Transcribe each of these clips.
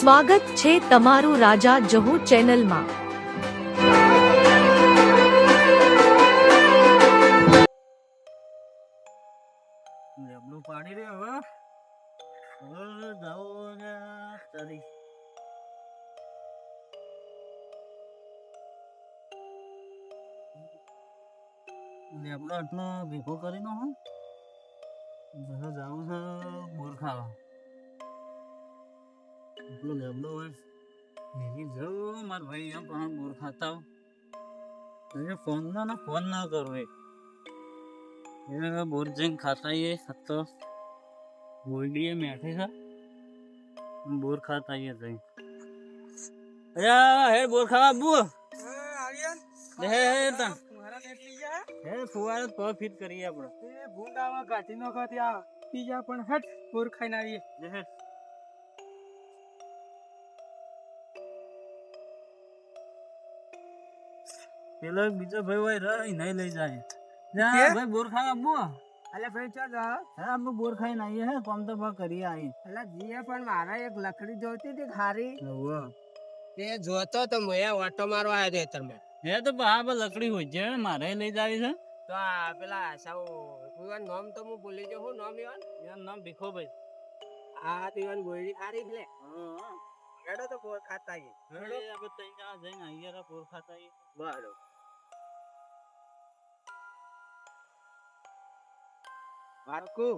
સ્વાગત છે તમારું રાજા જહુ ચેનલમાં. પાડી રે હવે. ભેગો કરી હું. જાવું છે બોર ખાવા. આપણો ગામડો હોય. ભાઈ પણ બોર ખાતા હોય. ફોન ના કરો એ. બોર જઈને ખાતા બોર ખાતા અયા હે બોર ખાવા બુ હે હે તા. કરીએ આપણે. ભૂંડામાં કાઢી નો ખાતી આ પીજા પણ હટ બોર ખાઈને આવીએ. પેલો બીજો ભાઈ હોય રહી નહીં લઈ જાય. જા? ભાઈ બોરખા ખાવા બુ. અલે ભાઈ ચાલ જા. હે આપણે બોર ખાઈને આવીએ હે કોમ તો ભા કરી આઈ અલે જીએ પણ મારા એક લકડી જોઈતી હતી ખારી. હોવે. તે જોતો તો મયા ઓટો મારવા આવ્યો હતો તમે હે તો બા બા લકડી હોય છે મારે લઈ જાવી છે. તો આ પેલા સાવ કુવાન નામ તો હું ભૂલી ગયો. હું નામ યાર યાર નામ ભીખોભાઈ આ દીવાન ગોળી ખારી લે. હેડો તો બોર ખાતા આપણે ત્રણ જણા જઈને આઈયા રા ખાતા આવીએ. બરોબર. વારકુ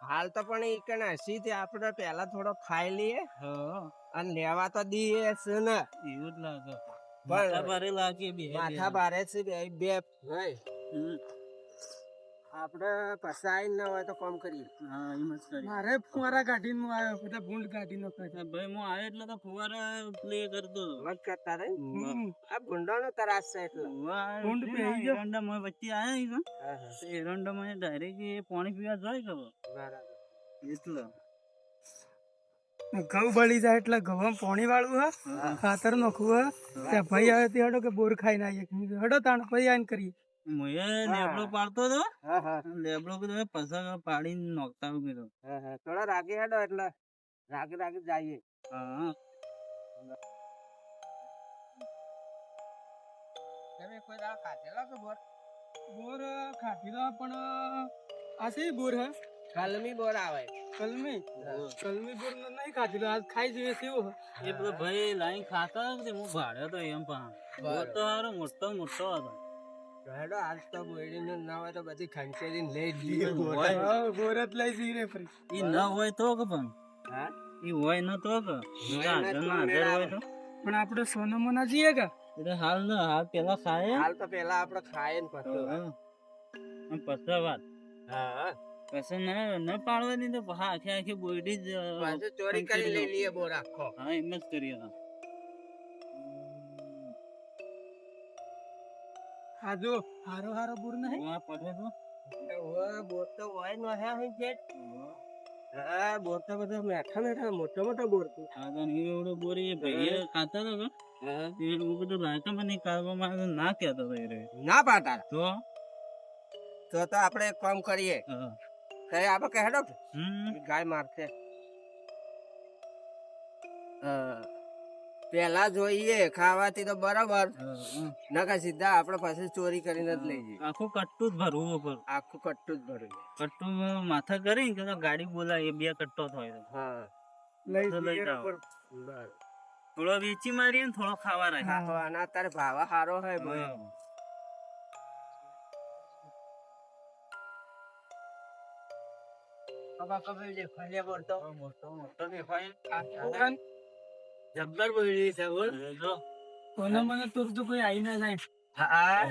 હાલ તો પણ એ કને હસી તે આપણે પેલા થોડો ખાઈ લઈએ અને લેવા તો દઈએ છે ને. એવું જ લાગે. માથા ભારે લાગે બે માથા બારે છે બે બે. આપણે પસાઈ ન હોય તો કોમ કરી હા એમ જ કરીએ. મારે ફુવારા કાઢીને હું આવ્યો બધા ભૂંડ કાઢીને હા, ભાઈ હું આવ્યો એટલે તો ફુવારા પ્લે કરતો મત કરતા રે. આ ભૂંડાનો તરાસ છે એટલે. ભૂંડ એટલે પેહી ગયો. વચ્ચે આયા ઈ તો. તો એરંડામાં direct એ પાણી પીવા જાય ખબર? એટલે. ઘઉં બળી જાય એટલે ઘઉં પોણી વાળું હે હા. ખાતર નોખવું હે. ભાઈ આવે તે હડો કે બોર ખાઈને આવીએ. મેં હડો તાણ પછી આઈને કરીએ. મુએ લેબડો પાડતો હતો? લેબડો કીધું પસાર પાડીને નોખતા કીધું થોડા રાગી હેડો એટલે. રાગી રાગી જઈએ. તમે કોઈ દાડો ખાધેલો કે બોર? બોર ખાધેલો પણ આ છે બોર હે? કલમી બોર આવે. કલમી? કલમી બોર નહીં ખાધેલો. આજ ખાઈ જોઈએ કેવો એ પેલો ભાઈ લાઈન ખાતા હું ભાડ્યો તો એમ પણ. બરાબર. તો હારો મોટો મોટો હતો. હેડો આજ તો બોયડીને ના હોય તો બધી ખંચેરીને લઈ જ લઈએ બોર. હા, બોર જ લઈ જઈએ ફરી. ઈ ન હોય તો કે પણ? હા? ઈ હોય ન તો કે? હાજર હોય તો? પણ આપણે સોનમો ના જઈએ કે? એટલે હાલ ન હાલ પેલા ખાય હાલ તો પેલા આપણે ખાઈએ ને પછી. પછી વાત. હા. પછી ન ન પાડવા તો હા આખી આખી બોયડી જ ચોરી કરી લઈ લઈએ બોર આખો. હા એમ જ કરીએ. તો. હા જો હારો હારો બોર નહીં? આ પડે તો. ઓય બોર તો હોય ન હે હે છે હા બોર તો બધા મેઠા મેઠા મોટા મોટા બોર તો આ તો ઈ એવડો બોરી એ ભઈએ ખાતા તો? કે તે એવું બધું લાગે મને આવે તો ના કહેતો તો રે. ના પાટા તો? તો તો આપણે એક કામ કરીએ. હા. તો આપણે કહેડો ગાય મારશે. હા. પેલા જોઈએ ખાવાથી તો બરાબર. નકા સીધા આપડે પાસે ચોરી કરીને જ લઈ જઈએ. આખું કટ્ટું જ ભરવું ઉપર આખું કટ્ટું જ ભરવું કટ્ટું માથા કરી કે તો ગાડી બોલાય એ બે કટ્ટો થાય હા. લઈ થોડો વેચી મારીએ ને થોડો ખાવા રાખીએ. હા આના તારે ભાવ સારો હોય ભાઈ. હા. મોટો મોટો દેખાય. જબ્બર બોલી છે બોલ. કોને મને તુર તો કોઈ આવી ના જાય. હા.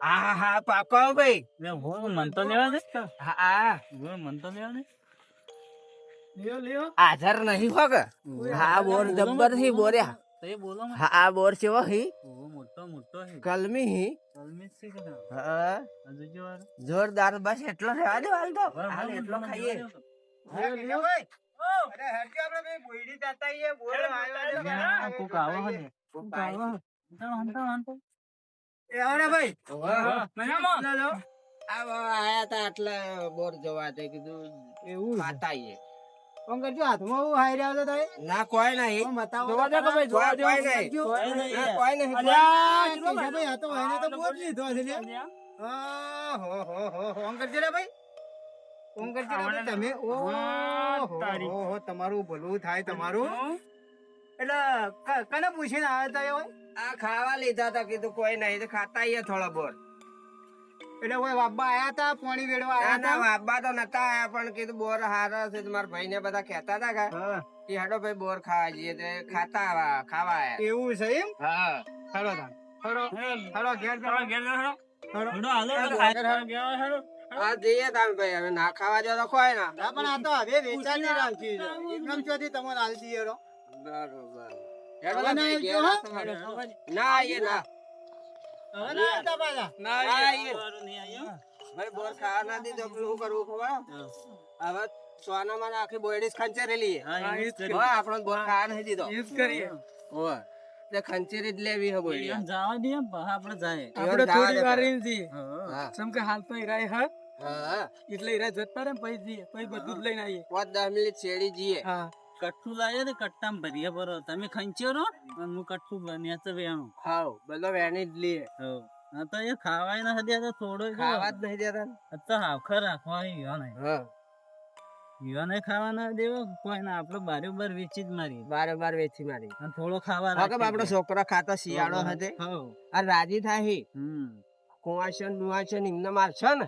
હા. હા પાકો ભાઈ. મે હું મન તો લેવા દે. હા. હું મન તો લેવા દે. લ્યો લ્યો. આધાર નહીં હોગ હા બોર જબ્બરથી બોર્યા. તે બોલો હા બોર છે હી. ઓ મોટો મોટો હે. કલમી હી. કલમી છે કે હા. જોરદાર બસ એટલો રહેવા દે હાલ તો. હાલ એટલો ખાઈએ. લ્યો હે ને. કોઈ નહીં. કોઈ નહીં. ના, કોઈ નહીં. અલ્યા, કેશાભાઈ, આ તો ભાઈને તો બહુ જ લીધો છે લે. આ, હો, હો, હો, હો. ઓમ કરજો રે ભાઈ. ઓમ કરજો રે ભાઈ તમે. ઓ હો, તમારું ભલું થાય તમારું. એટલે કને પૂછીને આવ્યા તા એ હોય? આ ખાવા લીધા હતા કીધું કોઈ નહીં તો ખાતા આઈએ થોડા બોર. એટલે કોઈ બાબા આયા તા પાણી વેડવા આયા ના તા? બાબા તો નતા આયા પણ કીધું બોર હારા છે તો મારા ભાઈ ને બધા કહેતા હતા કે હા, કે હેડો ભાઈ બોર ખાવા જઈએ તો ખાતા આવા- ખાવા આયા. એવું છે એમ? હા. ખરો તા ખરો ખરો ઘેર જવા. ઘેર હેડો. હેડો, હાલો, હેડો, હાલો, હેડો. ઘેર જઈએ તમે ભાઈ હવે ના ખાવા જો તો કોઈ ના. ના પણ આ તો હવે વેચાતી રાખી છે. એકદમ ચોથી હાલ દઈએ રો બરોબર. ના ના સોનામાં આખી ખંચેરેલી આપણો બોર ખાવા નહીં દીધો. ઓય ખંચેરી જ લેવી હે જવા દે આપણે જાય. આપણે થોડી વાર. હા. જેમ હાલ તો હીરા હા. હા. એટલે હીરા જતા રહે પછી જઈએ પછી બધું જ લઈને આવીએ. પાંચ દસ મિનિટ શેરડી જઈએ. હા. કઠ્ઠું લાવીએ ને કટ્ટામાં ભરીએ બરો તમે ખંચ્યો રહો હું કઠ્ઠું બન્યા તો વેણું. ખાવ બધો વેણી જ લઈએ. હા. તો એ ખાવાય ના હતી તો થોડો ખાવા જ નહીં દેતા તો હાવખર રાખવા યુવાને હા. યુવાને ખાવા દેવો કોઈ ના આપણે બારે બાર વેચી જ મારી બારે બાર વેચી મારી થોડો ખાવા દે. છોકરો ખાતા શિયાળો હતે આ રાજી થાય હમ. કુવાશન નુવાશન એમને મારશે ને?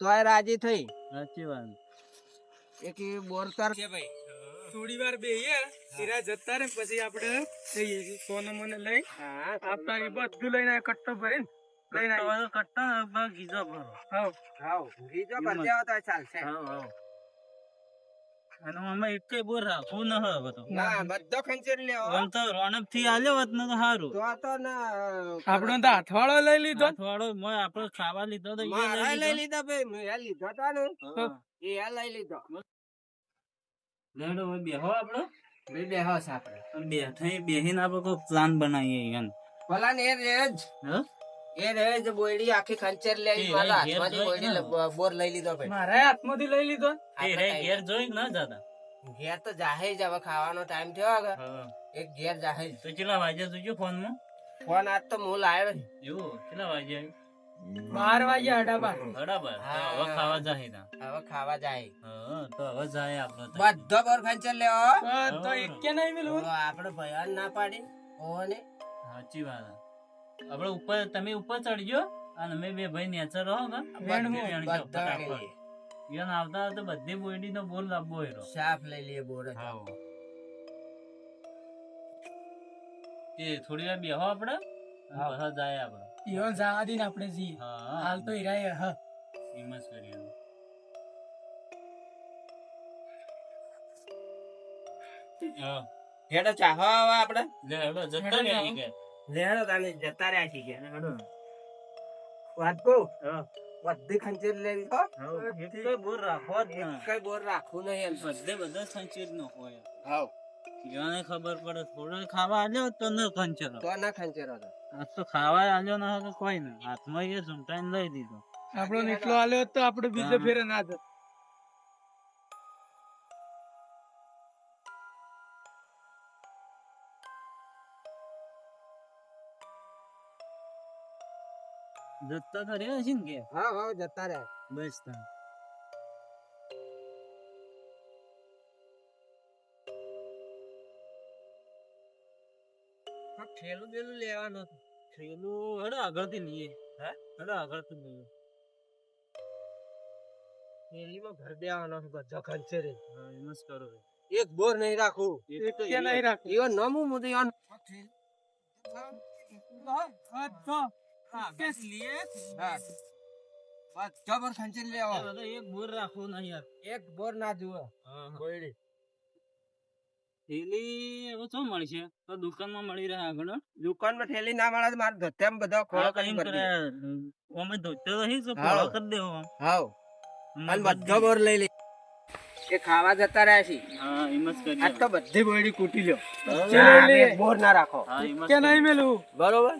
તો એ રાજી થઈ. સાચી વાત. એક ઈ બોર તાર કે ભાઈ. થોડી વાર બેહીએ હીરા જતા રે પછી આપણે જઈએ સોનો મને લઈ હા આપતા એ બધું લઈને કટ્ટો ભરીને લઈને આવીએ. કટ્ટો કટ્ટા ગીજો ભરો. હાવ. ખાવ ગીજો ભરતી તો ચાલશે. હાવ, હાવ. અને આમાં એકેય બોર રાખવું ન હોય બધું. ના બધો ખંચેરી લેવો આમ તો રોનકથી આલ્યો હોત ને તો સારું તો તો ના આપણો તો હાથવાળો લઈ લીધો. થોડો મોય આપણો ખાવા લીધો તો એ લઈ લીધો. ભાઈ મેં એ લીધો તો ને. હા. એ આ લઈ લીધો. લેડો હવે બેહો આપણો ભાઈ બેહો છે આપણે બેઠા બેહીને આપણે કોઈ પ્લાન બનાવીએ પ્લાન એ રેજ હા? એ રેજ બોયડી આખી ખંચેર લે એ મારા હાથમાંથી બોયડી બોર લઈ લીધો ભાઈ. મારા હાથમાંથી લઈ લીધો? એ રે ઘેર જોઈ ના જતા. ઘેર તો જાહે જ હવે ખાવાનો ટાઈમ થયો આગળ. એક ઘેર જાહે જ તો કેટલા જોજો ફોનમાં ફોન આજ તો હું લાવ્યો એવું? કેટલા વાગ્યા બાર. વાગે અઢા બાર હવે ખાવા જાય તા હવે ખાવા જાય. તો હવે જાય આપણો બધો બોર ખંચર લેવો તો- તો એક કે નહીં મિલું. આપણે ભયાન ના પાડી. ઓને સાચી વાત. આપણે ઉપર તમે ઉપર ચડજો અને અમે બે ભાઈ નેચર રહો ને હું, આવતા આવતા બધી બોયડી નો બોલ લાંબો હેરો સાફ લઈ લઈએ બોર. એ થોડી વાર બેહો આપણે હા. જાય આપણે ઈવન જવા દઈને આપણે જી હાલ તો હિરાય હા ફેમસ કરી હા. હેડો ચાહો હવે આપણે લે હેડો જતો. ઈ કે. લેડો તાને જતા રહ્યા છીએ હેડો. વાત કહું. બધી ખંચેર લેવી હો કઈ બોર રાખો જ ના. કઈ બોર રાખવું નહીં બધે બધા ખંચેર નો હોય. હાવ ઈયોને ખબર પડે? થોડો ખાવા આલ્યો તો ન કંચરો તો ના ખંચેરો તો. આ તો ખાવા આલ્યો ન કોઈ ને. હાથમાં એ ઝૂંટાઈને લઈ દીધો. આપણો નીકળો આલ્યો તો આપણે બીજે ફેરે ના જત. જતા તો રહ્યા છે ને કે? હા હા જતા રહ્યા. બસ તા થેલું બેલું લેવાનું હતું. થેલું હેડો આગળથી લઈએ. હા? હેડો આગળથી લઈએ. થેલીમાં ભર દેવાનો છે બધો ખંચેરી હા એમ જ કરો એક બોર નહીં રાખું. એક તો કે નહીં રાખે. ઈવન નમું મુદે હા. બધો બોર ખંચેરી લેવો એ બધો એક બોર રાખવું નહીં યાર એક બોર ના જુઓ. હા, હા. થેલી હવે શું મળશે તો દુકાનમાં મળી રહે આગળ. દુકાનમાં થેલી ના મળે તો મારે ધોતિયામાં બધો ખોળો હા, કરીને એમ ભરી કરે. દે. અમે રહી તો હા. કરી દેવો હાવ. અને બધો બોર લઈ લે એ ખાવા જતા રહ્યા છે હા એમ જ કરીએ આજ તો બધી બોયડી કૂટી લ્યો. લઈ લે. એક બોર ના રાખો. કે નહીં મેલું? બરોબર.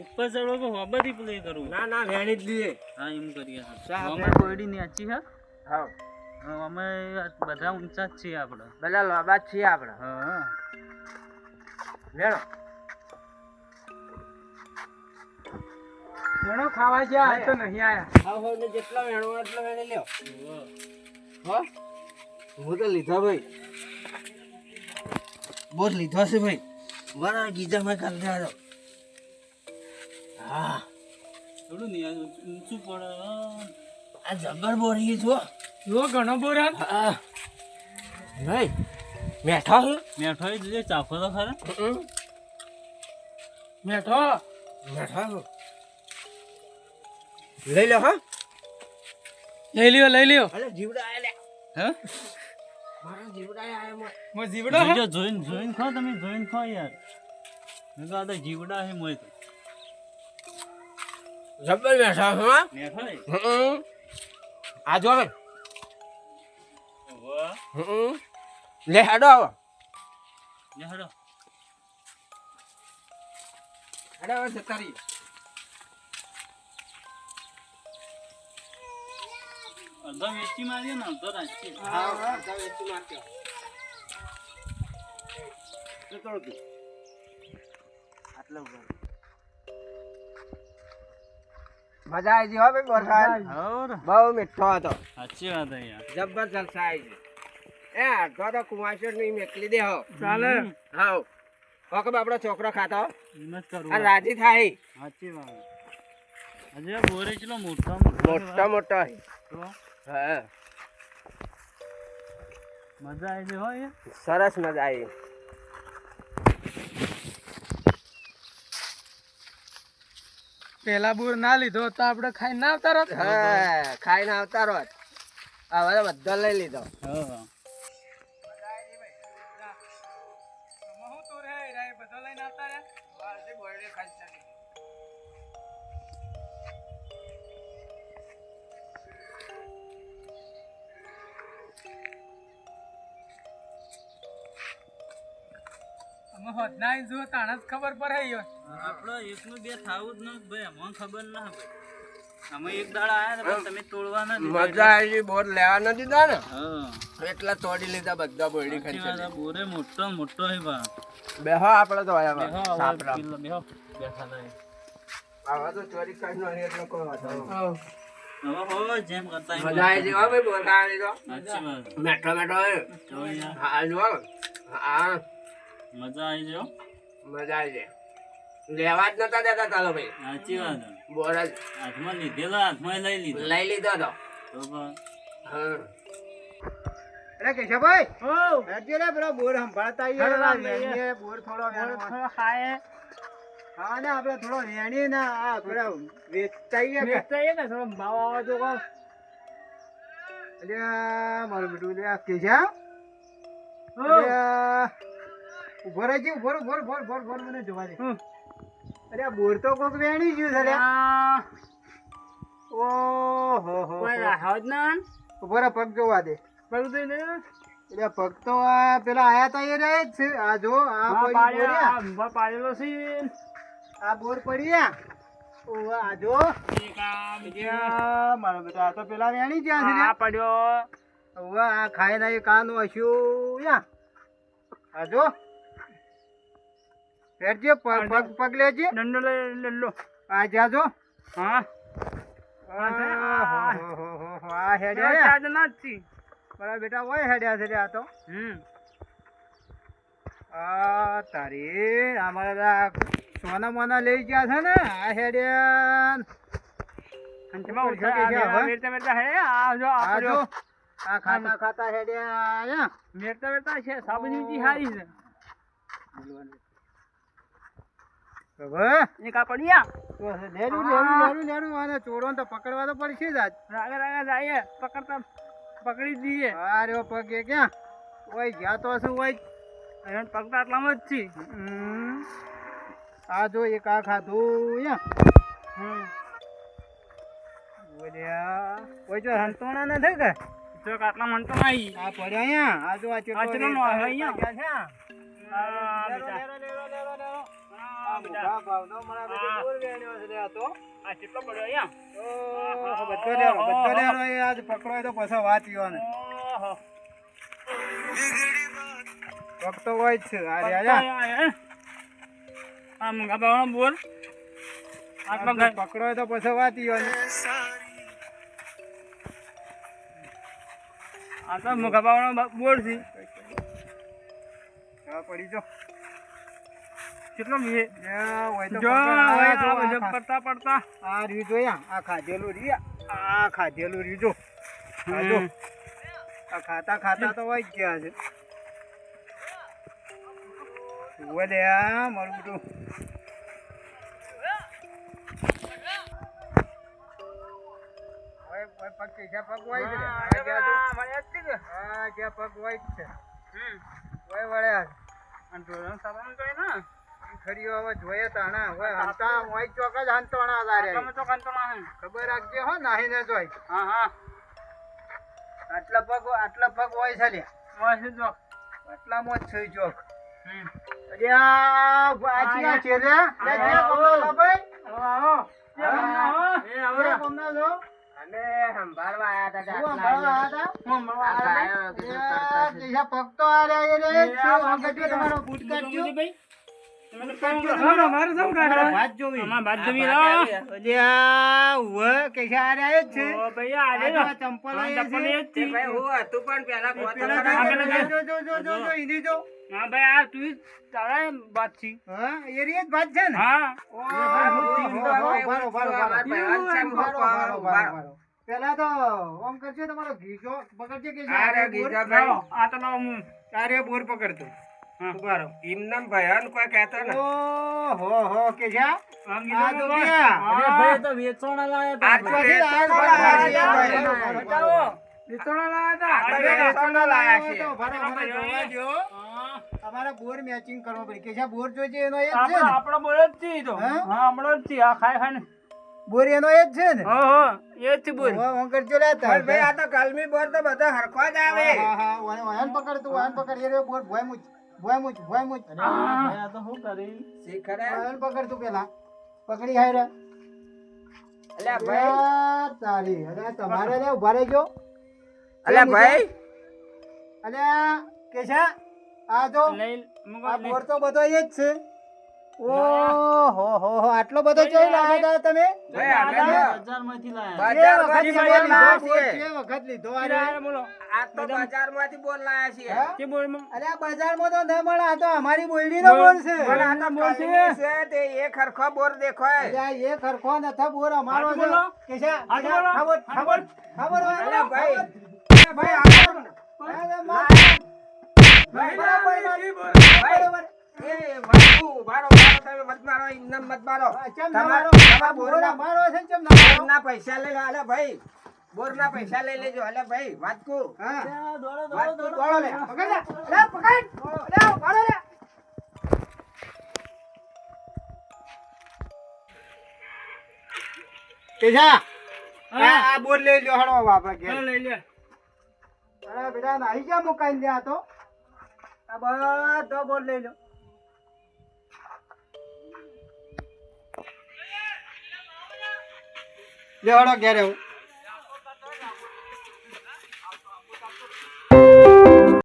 ઉપર ચડો તો હોબાથી પ્લે કરું. ના ના વેણી જ લઈએ. હા એમ કરીએ અમે આપણે- કોયડી નેચી હા? હા. અમે બધા ઊંચા જ છીએ આપણે બધા લોબા જ છીએ આપણે હા વેણો. ઘણો ખાવા ગયા આ તો નહીં આયા. હા હોય ને જેટલો વેણવો એટલો વેણી લ્યો. હો? હું તો લીધા ભાઈ. બોર લીધો છે ભાઈ. બરાબર ગીજામાં કાલ આવ્યો હા. થોડું આ ઊંચું પડે આ જબર બોરી છો? જો ઘણો બોર. હે. હા. નહીં મેઠા મેઠો જોઈએ ચાખો તો ખરા. મેઠો મેઠા લઈ લો હા. લઈ લ્યો લઈ લ્યો. અરે જીવડા આયા હે? મારા જીવડા આયા. મો જીવડા હે? જોઈને જોઈને ખાઓ તમે જોઈને ખાઓ યાર. મેં કહો આ તો જીવડા છે મોય તો. જબર મેઠા છે હા. આ જો હવે. લે હાડો આવો. લે હેડો. હાડો આવો જતા. અડધો વેચી માર્યો ને અડધો રાખી હા, હા, જાઓ, વેચી માર્યો. તો આટલું મજા આવી ગઈ હો ભાઈ બોરખાન? બહુ મીઠો હતો. સાચી વાત છે જબરજસ્ત આવી ગઈ એ અડધો તો કુમાશરની મેકલી દે હો ચાલે હાઉ. ઓકે બાપડો છોકરો ખાતો રાજી થાય. સાચી વાત. અજે બોરે ચલો મોટો મોટો મોટો હે. હા. મજા આવી હોય સરસ મજા આવી પેલા બુર ના લીધો તો આપણે ખાઈ ના આવતા રહો હા ખાઈને આવતા રહો હવે બધો લઈ લીધો. હા. અમે હોદના આઈને જુઓ જ ખબર પડે યો. આપડે એકનું બે થાવું જ ન ભાઈ મને ખબર ના ભાઈ. અમે એક દાડા આયા ને પણ તમે તોડવા ના મજા આવી બોર લેવા ન દીધા ને? હા. એટલા તોડી લીધા બધા બોડી વાત બોરે મોટો મોટો હે બા બેહો આપણે તો આયા બા સાપરા. બેહો. બેઠા નહીં આવા તો ચોરી કરીને નહીં એટલો કોઈ વાત. મેઠો મેઠો હે. મજા આવી જાય મજા આવી જાય. લેવા જ નતા દેતા ચાલો ભાઈ. સાચી વાત બોર હાથમાં લીધેલો હાથમાં લઈ લીધો. લઈ લીધો તો. તો હા. અરે કેશવભાઈ હઉ. હજી રે પેલો બોર સંભાળતા આવીએ બોર થોડો ખાય હા ને આપણે થોડો વેણીએ ને આ પેલા વેચતા આવીએ કે. વેચતા આઈએ ને થોડો ભાવ આવે તો કહો. અલ્યા, મારું બેટું અલ્યા, કેશવ? અલ્યા, ઊભો રહેજે, ઊભો ઊભો ઊભો ઊભો ઊભો મને જોવા દે. અરે આ બોર તો કોક વેણી ગયું છે. આ હો હો. જ ઊભો રહો, પગ જોવા દે. પગ તો નહીં. એટલે પગ તો આ પેલા આયા તા એ રહે છે. આ જો આ આ પડી પાડ્યો, પાડેલો છે. આ બોર પડ્યા આ જો. મારો બેટા આ તો પેલા વેણી ગયા છે આ પડ્યો. ઓવે, આ ખાઈ ના એ કાનું હસ્યું યા. આ જો. હેડજે પગ પગ લેજે. દંડો લઈ લો આ જાજો. હા. આ હો, હો, હો, હો, આ હેડ્યા આ યા. ના જ છી. બેટા ઓય હેડ્યા છે આ તો. હમ. આ તારી અમારા સોના મોના લઈ ગયા છે ને આ હેડ્યા આ ખાતા ખાતા હેડ્યા આયા. વેરતા છે ઊંચી હારી છે. હવે? એક આ પડ્યા તો લેરું લેરું લેરું લેરું આને ચોરો તો પકડવા તો પડશે જ આજ. રાગે રાગે જાય પકડતા પકડી દઈએ આ રહ્યો પગ ક્યાં? ઓય ગયા તો હશે ઓય. એને પગતા આટલામાં જ છી આ જો એક આ ખાધું હમ. ઓલ્યા ઓય જો હંતોણા કે જો આટલા આ પડ્યા અહીંયા. જો ચેટલો? છે. આ. આ લેરો, બેટા. લેરો, લેરો, લેરો, લેરો. આ બધા. મોટા ભાવનો મને આ બોર વેણ્યો છે લે તો. આ કેટલો પડ્યો અહીંયા ઓહો, બધો લેરો, બધો લેરો આજ પકડો તો પછી વાત ને ઓહો. પકતો હોય છે આ રે, આ. આ મૂંગા બાવાનો બોર આ આ પકડો તો પછી વાત ઈયોને. આ તો મૂંગા બાવાનો બોર છે પડી જો કેટલો જો આ હવે આ આ પડતા પડતા. આ જો ખાધેલું રહ્યું આ ખાધેલું જો. આ ખાતા ખાતા તો વાઈ ગયા છે. ઉવે લે આ મારું બધું. પગ હોય છે વળ્યા. અને ઢોરણ સાબણ તો એ ના. ખરીઓ હવે જોઈએ તાણા હવે હંતા હોય ચોક જ હંતોણા તારે તમે તો કંતો હે. ખબર રાખજે હો નાહી ને જોય હા હા આટલા પગ આટલા પગ હોય છે લે વાસી જો આટલા જ છે ચોક હમ. અલ્યા વાંચી છે લે લે જે કોમનો ભાઈ આવો, આવો. જે તમને હો. જે કોમનો લો અમે સંભાળવા આયા હતા સંભાળવા આયા તા? હું મળવા આ આવ્યો. અલ્યા, ગાયો કીધું તરતા છે. પૈસા પગ તો આ રે એ આ વાંકે તમારો બૂટ કાઢજો ભાઈ. પેલા ગોતો પેલા ખરા. આગળ જો, આગળ. જો જો જો. જો ઈની જો. હા ભાઈ આ તું તારા બાદ છે. હા એ રીત ભાત છે ને? હા. પેલા તો ઓમ કરજો તમારો ઘીજો. પકડજો કે આ તો બોર પકડતો. હા. ઊભા ભયાન કોઈ કહેતા ને ઓ હો હો કે જા આ તો ગયા. અરે ભાઈ, તો વેચવાના લાયા આ તો લાયા છે, ભાઈ. બતાવો. વેચવાના લાયા હતા. આ તો વેચવાના લાયા છે. તો ભરો, ભરો, જોવા દ્યો. હા. બોર મેચિંગ કરવો પડે કે જ્યાં બોર જોઈશે એનો એ જ છે આપણો ને બોલ જ છે તો હા આપણો જ છે આ ખાય ખાય બોર એનો એ જ છે ને હો હો એ જ છે બોલ કરજો લે તાર. ભાઈ આ તો કાલમી બોર તો બધા હરખો જ આવે હા, હા, હા, પકડ તું, ઓયન પકડ. એ રહ્યો બોર, ભોંય મૂચ, ભોંય મૂચ, ભોંય મૂચ. શીખરે ઓયન પકડ તું પેલા. પકડી હાય રે. અલ્યા ભાઈ આ તારી. અરે તમારે રે, ઊભા રહેજો. અલ્યા ભાઈ અલ્યા, કેશા, આ તો લઈ મૂકો, આ. બોર તો બધો એ જ છે. ઓહો, હો, હો, આટલો બધો ચઈ લાવ્યા હતા તમે? બજારમાંથી. વખત બોર લાયા લીધો, છીએ. બે વખત લીધો આ રે. કિરાયા બોલો. આ તો બજારમાંથી બોર લાયા છીએ. કે બોલમાં અરે આ બજારમાં તો ન મળે આ તો અમારી બોયડીનો બોર છે. પણ આ તો કલમી છે. તે એક હરખો બોર દેખાય. અરે એ ખરખો નથી બોર અમારો છે. ખબર, ખબર, ખબર આ ભાઈ, ભાઈ, તમે મત મારો, મત મારો. તમાર- તમારો બોર બોરના- છે ના બોરના પૈસા લઈ લો. અલ્યા ભાઈ બોરના પૈસા લઈ લેજો. અલ્યા ભાઈ વાત હા. વાત કહું દોડો લે. પકડ લે. લે, પકડ. લે, ઉભારો લે. કેશા, આ બોર લઈ લ્યો હળો બાપા કે લઈ લે. અરે બેટા નાહી જા મુકાઈ દે આ તો? આ બધો બોલ લઈ લો લેવાડો ઘેર એવું